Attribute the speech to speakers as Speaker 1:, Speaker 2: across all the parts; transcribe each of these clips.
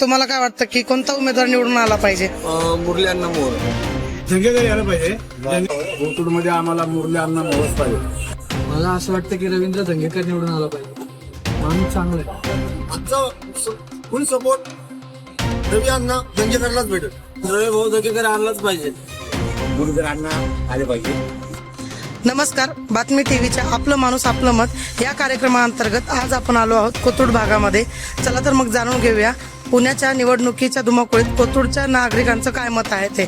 Speaker 1: तुम्हाला काय वाटतं की कोणता उमेदवार निवडून आला पाहिजे?
Speaker 2: मुरली अण्णा मोर
Speaker 3: धंगेकर यायला पाहिजे. मध्ये आम्हाला मुरली अण्णा मोहच पाहिजे.
Speaker 4: मला असं वाटतं की रवींद्र धंगेकर निवडून आला पाहिजे. माणूस चांगला आहे.
Speaker 2: फुल सपोर्ट रवी अण्णा दंगेकरलाच भेटेल. रवी भाऊ दंगेकर आणलाच पाहिजे.
Speaker 3: मुरली अण्णा आले पाहिजे.
Speaker 1: नमस्कार. बातमी टीव्हीच्या आपलं माणूस आपलं मत या कार्यक्रमाअंतर्गत आज आपण आलो आहोत कोथरूड भागामध्ये. चला तर मग जाणून घेऊया. पुण्याच्या निवडणुकीच्या धुमाकुळीत कोथरूडच्या नागरिकांचं काय मत आहे ते?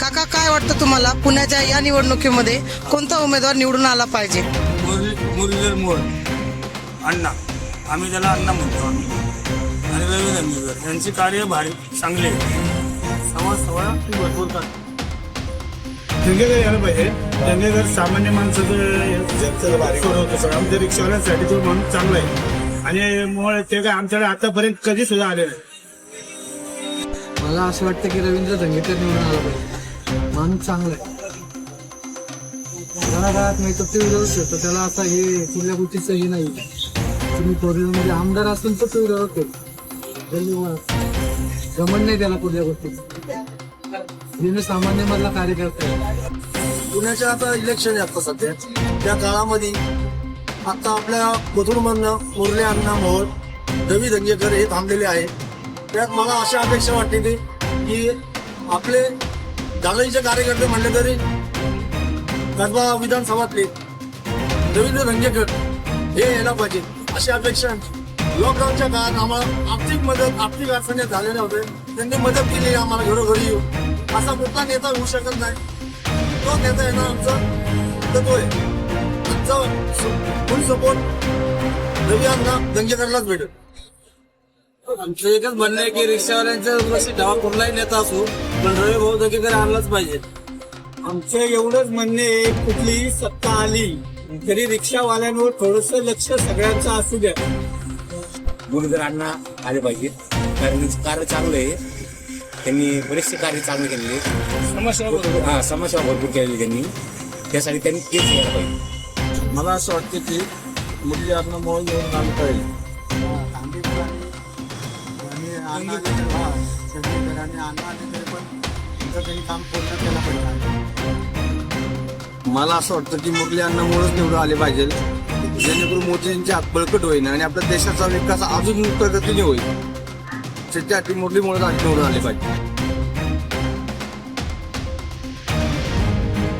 Speaker 1: काका काय वाटतं तुम्हाला? पुण्याच्या या निवडणुकीमध्ये कोणता उमेदवार निवडून आला पाहिजे?
Speaker 2: मुरलीधर मोर अण्णा. आम्ही त्याला अण्णा म्हणतो आम्ही. आणि रवी दंगेकर यांचे कार्य भारी चांगले आहे. समाज सेवा भरपूर करतात
Speaker 3: धंगेकर यायला पाहिजे. धंगेकर सामान्य माणसाचं सोडवतो सगळं आमच्या रिक्षावाल्यांसाठी तो माणूस चांगला आहे. आणि मुळे ते काय आमच्याकडे आतापर्यंत कधी सुद्धा आले नाही.
Speaker 4: मला असं वाटतं की रवींद्र धंगेकर निवडून आला पाहिजे. माणूस चांगला आहे. जरा काळात नाही तर टू व्हीलर त्याला असा हे कुठल्या गोष्टीचं हे नाही. तुम्ही फोर म्हणजे आमदार असून तो टू व्हीलर फिरतो जमन नाही त्याला कुठल्या गोष्टीचं सामान्य मधला कार्यकर्ता आहे.
Speaker 2: पुण्याच्या आता इलेक्शन आहे आता सध्या. त्या काळामध्ये आता आपल्या कोथरूडमधनं मुरली अण्णा मोहोळ रवी धंगेकर हे थांबलेले आहे. त्यात मला अशी अपेक्षा वाटते की की आपले दादाजीचे कार्यकर्ते म्हणले तरी कसबा विधानसभातले रवींद्र धंगेकर हे यायला पाहिजे अशी अपेक्षा लॉकडाऊनच्या काळात आम्हाला आर्थिक मदत आर्थिक अडचणी झालेल्या होते त्यांनी मदत केली आम्हाला घरोघरी येऊ असा कुठला नेता होऊ शकत नाही. तो नेता येणार आमचा तत्व आहे. आमचा फुल सपोर्ट रवी अण्णा दंगेकरलाच भेटेल आमचं एकच म्हणणं आहे की रिक्षावाल्यांचं जशी डावा कुठलाही नेता असू पण रवी भाऊ दंगेकर आणलाच पाहिजे.
Speaker 3: आमचं एवढंच म्हणणे आहे कुठलीही सत्ता आली तरी रिक्षावाल्यांवर थोडस लक्ष सगळ्यांचं असू द्या.
Speaker 5: अण्णा आले पाहिजे. कारण त्यांचं कार्य चांगलं आहे. त्यांनी बरेचसे कार्य चांगले केलेले आहेत. हा समस्या भरपूर केलेली त्यांनी. त्यासाठी त्यांनी तेच यायला पाहिजे.
Speaker 2: मला असं वाटतं की मुरली अण्णा मोहोळ येऊन आलं पाहिजे. मला असं वाटतं की मुरली अण्णा मोहोळच निवडून आले पाहिजे. जेणेकरून मोदींची हात बळकट होईल आणि आपल्या देशाचा विकास अजून प्रगतीने होईल. त्यासाठी मुरली मोहोळ निवडून आले पाहिजे.